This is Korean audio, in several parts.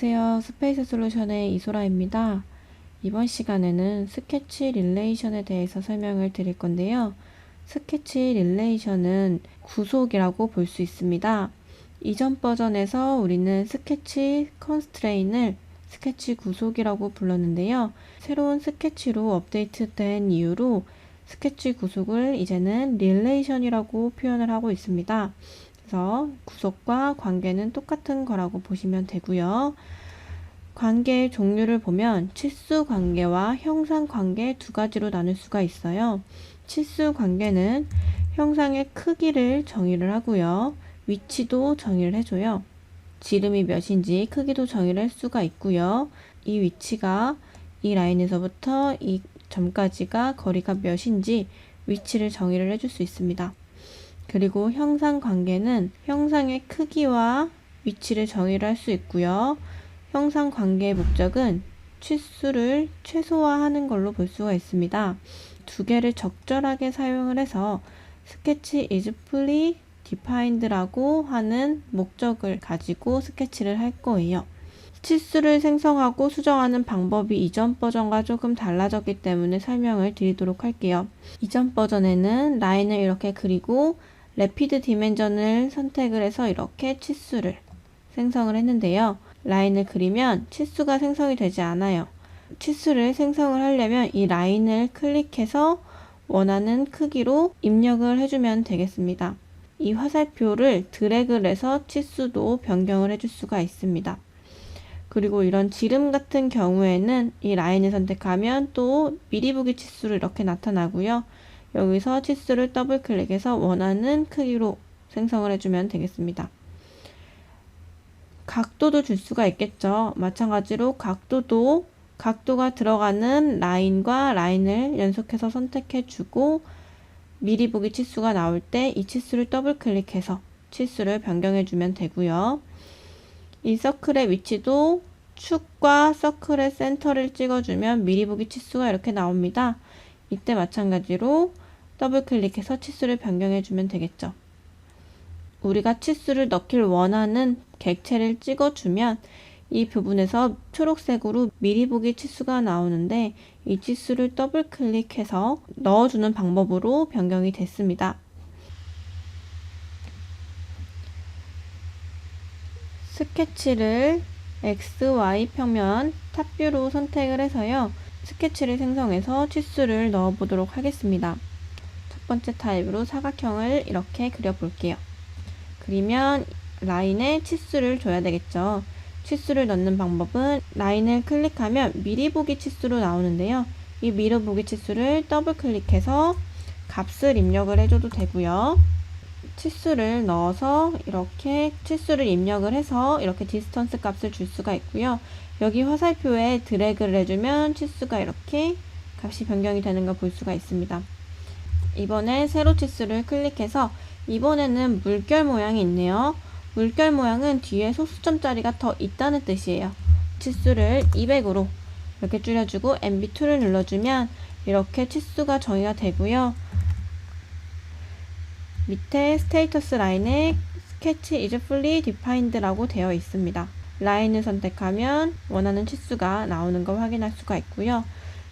안녕하세요. 스페이스 솔루션의 이소라입니다. 이번 시간에는 스케치 릴레이션에 대해서 설명을 드릴 건데요. 스케치 릴레이션은 구속이라고 볼 수 있습니다. 이전 버전에서 우리는 스케치 컨스트레인을 스케치 구속이라고 불렀는데요. 새로운 스케치로 업데이트된 이후로 스케치 구속을 이제는 릴레이션이라고 표현을 하고 있습니다. 그래서 구속과 관계는 똑같은 거라고 보시면 되고요. 관계의 종류를 보면 치수 관계와 형상 관계 두 가지로 나눌 수가 있어요. 치수 관계는 형상의 크기를 정의를 하고요. 위치도 정의를 해줘요. 지름이 몇인지 크기도 정의를 할 수가 있고요. 이 위치가 이 라인에서부터 이 점까지가 거리가 몇인지 위치를 정의를 해줄 수 있습니다. 그리고 형상 관계는 형상의 크기와 위치를 정의를 할 수 있고요. 형상 관계의 목적은 치수를 최소화하는 걸로 볼 수가 있습니다. 두 개를 적절하게 사용을 해서 스케치 is fully defined라고 하는 목적을 가지고 스케치를 할 거예요. 치수를 생성하고 수정하는 방법이 이전 버전과 조금 달라졌기 때문에 설명을 드리도록 할게요. 이전 버전에는 라인을 이렇게 그리고 레피드 디멘전을 선택을 해서 이렇게 치수를 생성을 했는데요. 라인을 그리면 치수가 생성이 되지 않아요. 치수를 생성을 하려면 이 라인을 클릭해서 원하는 크기로 입력을 해주면 되겠습니다. 이 화살표를 드래그를 해서 치수도 변경을 해줄 수가 있습니다. 그리고 이런 지름 같은 경우에는 이 라인을 선택하면 또 미리 보기 치수를 이렇게 나타나고요. 여기서 치수를 더블 클릭해서 원하는 크기로 생성을 해주면 되겠습니다. 각도도 줄 수가 있겠죠. 마찬가지로 각도도 각도가 들어가는 라인과 라인을 연속해서 선택해 주고 미리 보기 치수가 나올 때 이 치수를 더블 클릭해서 치수를 변경해 주면 되고요. 이 서클의 위치도 축과 서클의 센터를 찍어주면 미리 보기 치수가 이렇게 나옵니다. 이때 마찬가지로 더블 클릭해서 치수를 변경해 주면 되겠죠. 우리가 치수를 넣길 원하는 객체를 찍어 주면 이 부분에서 초록색으로 미리 보기 치수가 나오는데 이 치수를 더블 클릭해서 넣어주는 방법으로 변경이 됐습니다. 스케치를 X, Y 평면 탑뷰로 선택을 해서요. 스케치를 생성해서 치수를 넣어 보도록 하겠습니다. 첫 번째 타입으로 사각형을 이렇게 그려 볼게요. 그리면 라인에 치수를 줘야 되겠죠. 치수를 넣는 방법은 라인을 클릭하면 미리 보기 치수로 나오는데요. 이 미리 보기 치수를 더블 클릭해서 값을 입력을 해줘도 되고요. 치수를 넣어서 이렇게 치수를 입력을 해서 이렇게 디스턴스 값을 줄 수가 있고요. 여기 화살표에 드래그를 해주면 치수가 이렇게 값이 변경이 되는 걸 볼 수가 있습니다. 이번에 세로 치수를 클릭해서 이번에는 물결 모양이 있네요. 물결 모양은 뒤에 소수점 자리가 더 있다는 뜻이에요. 치수를 200으로 이렇게 줄여주고 MB2를 눌러주면 이렇게 치수가 정의가 되고요. 밑에 스테이터스 라인에 스케치 is fully defined라고 되어 있습니다. 라인을 선택하면 원하는 치수가 나오는 걸 확인할 수가 있고요.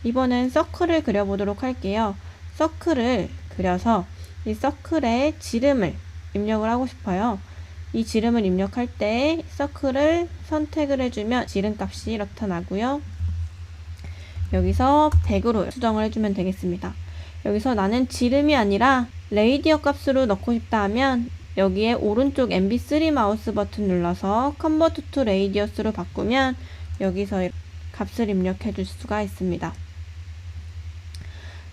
이번엔 서클을 그려보도록 할게요. 서클을 그려서 이 서클에 지름을 입력을 하고 싶어요. 이 지름을 입력할 때 서클을 선택을 해주면 지름 값이 나타나고요. 여기서 100으로 수정을 해주면 되겠습니다. 여기서 나는 지름이 아니라 레이디어 값으로 넣고 싶다 하면 여기에 오른쪽 MB3 마우스 버튼 눌러서 컨버트 투 레이디어스로 바꾸면 여기서 값을 입력해 줄 수가 있습니다.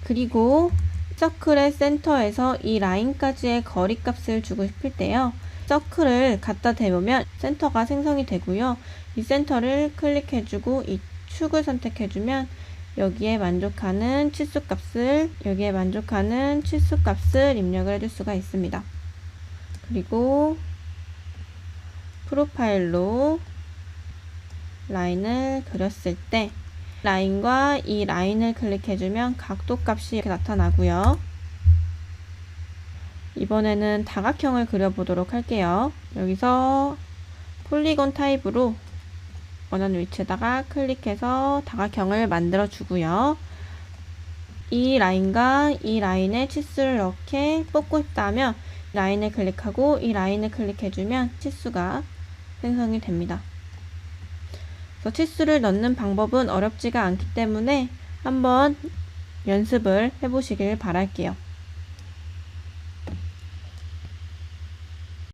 그리고 서클의 센터에서 이 라인까지의 거리 값을 주고 싶을 때요. 서클을 갖다 대보면 센터가 생성이 되고요. 이 센터를 클릭해주고 이 축을 선택해주면 여기에 만족하는 치수 값을 여기에 만족하는 치수 값을 입력을 해줄 수가 있습니다. 그리고 프로파일로 라인을 그렸을 때 라인과 이 라인을 클릭해주면 각도 값이 이렇게 나타나고요. 이번에는 다각형을 그려보도록 할게요. 여기서 폴리곤 타입으로 원하는 위치에다가 클릭해서 다각형을 만들어 주고요. 이 라인과 이 라인에 치수를 이렇게 뽑고 싶다면 라인을 클릭하고 이 라인을 클릭해주면 치수가 생성이 됩니다. 그래서 치수를 넣는 방법은 어렵지가 않기 때문에 한번 연습을 해보시길 바랄게요.